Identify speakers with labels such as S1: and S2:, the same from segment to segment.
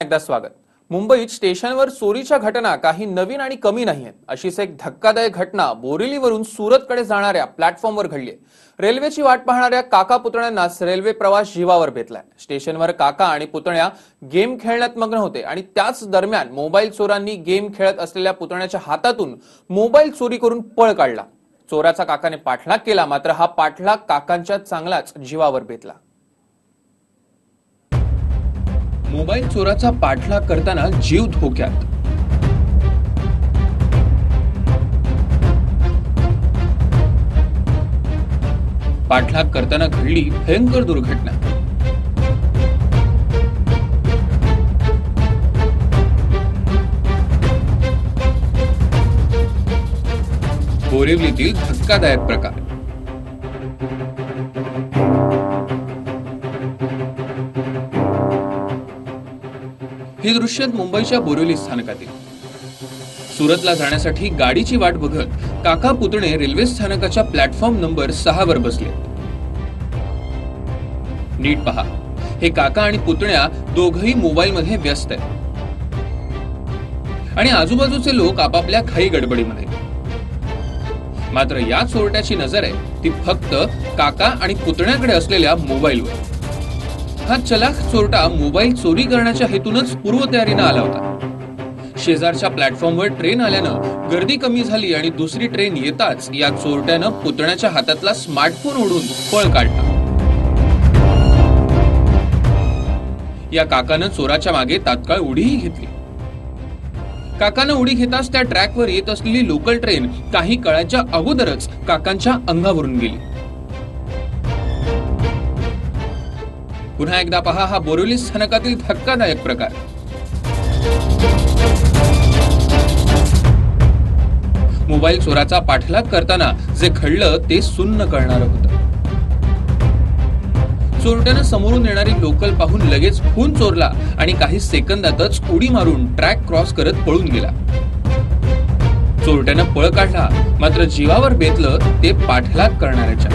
S1: एकदा स्वागत. मुंबईत स्टेशनवर चोरीच्या घटना काही नवीन आणि कमी नाहीयेत. अशीच एक धक्कादायक घटना बोरिलीवरून सुरतकडे जाणाऱ्या प्लॅटफॉर्मवर घडली रेल्वेची वाट पाहणाऱ्या काका पुतण्यांनाच रेल्वे प्रवास जीवावर बेतलाय स्टेशनवर काका आणि पुतण्या गेम खेळण्यात मग्न होते आणि त्याच दरम्यान मोबाईल चोरांनी गेम खेळत असलेल्या पुतण्याच्या हातातून मोबाईल चोरी करून पळ काढला. चोराचा काकाने पाठलाग केला मात्र हा पाठलाग काकांच्या चांगलाच जीवावर बेतला मोबाईल चोराचा पाठलाग करताना जीव धोक्यात. पाठलाग करताना घडली भयंकर दुर्घटना. बोरिवलीतील धक्कादायक प्रकार. ही दृश्य मुंबईच्या बोरिवली स्थानकातील. सुरतला जाण्यासाठी गाडीची वाट बघत काका पुतणे रेल्वे स्थानकाच्या प्लॅटफॉर्म नंबर सहा वर बसले. नीट पहा. हे काका आणि पुतण्या दोघही मोबाईल मध्ये व्यस्त आहेत. आणि आजूबाजूचे लोक आपापल्या खाई गडबडीमध्ये. मात्र या चोरट्याची नजर आहे ती फक्त काका आणि पुतण्याकडे असलेल्या मोबाईलवर हा चलाख चोरटा मोबाईल चोरी करण्याच्या हेतूनच पूर्वतयारीनं आला होता. शेजारच्या प्लॅटफॉर्मवर ट्रेन आल्यानं गर्दी कमी झाली आणि दुसरी ट्रेन येताच या चोरट्यानं पुतण्याच्या हातातला स्मार्टफोन ओढून पळ काढला. या काकानं चोराच्या मागे तात्काळ उडीही घेतली. काकानं उडी घेताच त्या ट्रॅकवर येत असलेली लोकल ट्रेन काही काळाच्या अगोदरच काकांच्या अंगावरून गेली. पुन्हा एकदा पहा हा बोरिवली स्थानकातील धक्कादायक प्रकार. मोबाईल चोराचा पाठलाग करताना जे घडलं ते सुन्न कळणार होतं. चोरट्यानं समोरून येणारी लोकल पाहून लगेच खून चोरला आणि काही सेकंदातच उडी मारून ट्रॅक क्रॉस करत पळून गेला. चोरट्यानं पळ काढला मात्र जीवावर बेतलं ते पाठलाग करणाऱ्याच्या.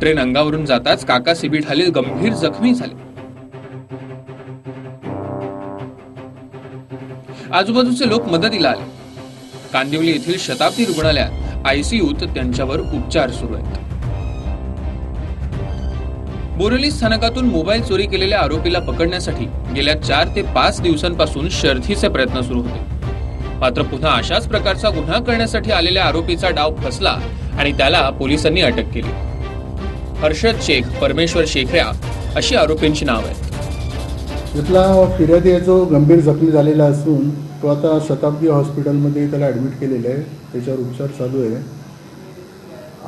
S1: ट्रेन अंगावरून जाताच काका सिबीठाले गंभीर जखमी झाले. आजूबाजूचे लोक मदतीला आले. कांदिवली येथील शताब्दी रुग्णालयात आयसीयूत त्यांच्यावर उपचार सुरू आहेत. बोरिवली स्थानकातून मोबाईल चोरी केलेल्या आरोपीला पकडण्यासाठी गेल्या चार ते पाच दिवसांपासून शर्थीचे प्रयत्न सुरू होते. मात्र पुन्हा अशाच प्रकारचा गुन्हा करण्यासाठी आलेल्या आरोपीचा डाव फसला आणि त्याला पोलिसांनी अटक केली. हर्षद शेख परमेश्वर शेखऱ्या अशी आरोपींची नाव आहेत.
S2: इथला फिर्यादी आहे जो गंभीर जखमी झालेला असून तो आता शताब्दी हॉस्पिटलमध्ये त्याला ॲडमिट केलेलं आहे. त्याच्यावर उपचार चालू आहे.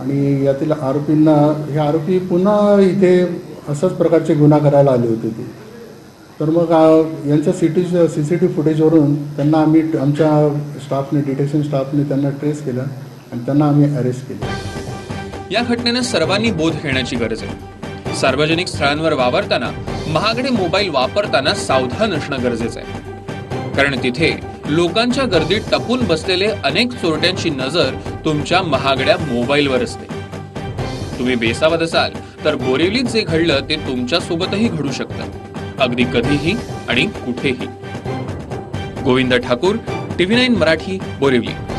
S2: आणि यातील आरोपींना हे आरोपी पुन्हा इथे अशाच प्रकारचे गुन्हा करायला आले होते ते. तर मग यांच्या सिटी सी सी टी फुटेजवरून त्यांना आम्ही आमच्या स्टाफने डिटेक्शन स्टाफने त्यांना ट्रेस केलं आणि त्यांना आम्ही अरेस्ट केलं.
S1: या घटनेनं सर्वांनी बोध घेण्याची गरज आहे. सार्वजनिक स्थळांवर वावरताना महागडे मोबाईल वापरताना सावधान असणं गरजेचं आहे. कारण तिथे लोकांच्या गर्दीत टपून बसलेले अनेक चोरट्यांची नजर तुमच्या महागड्या मोबाईलवर असते. तुम्ही बेसावत असाल तर बोरिवलीत जे घडलं ते तुमच्या सोबतही घडू शकतं. अगदी कधीही आणि कुठेही. Govind Thakur TV nine Marathi Borivali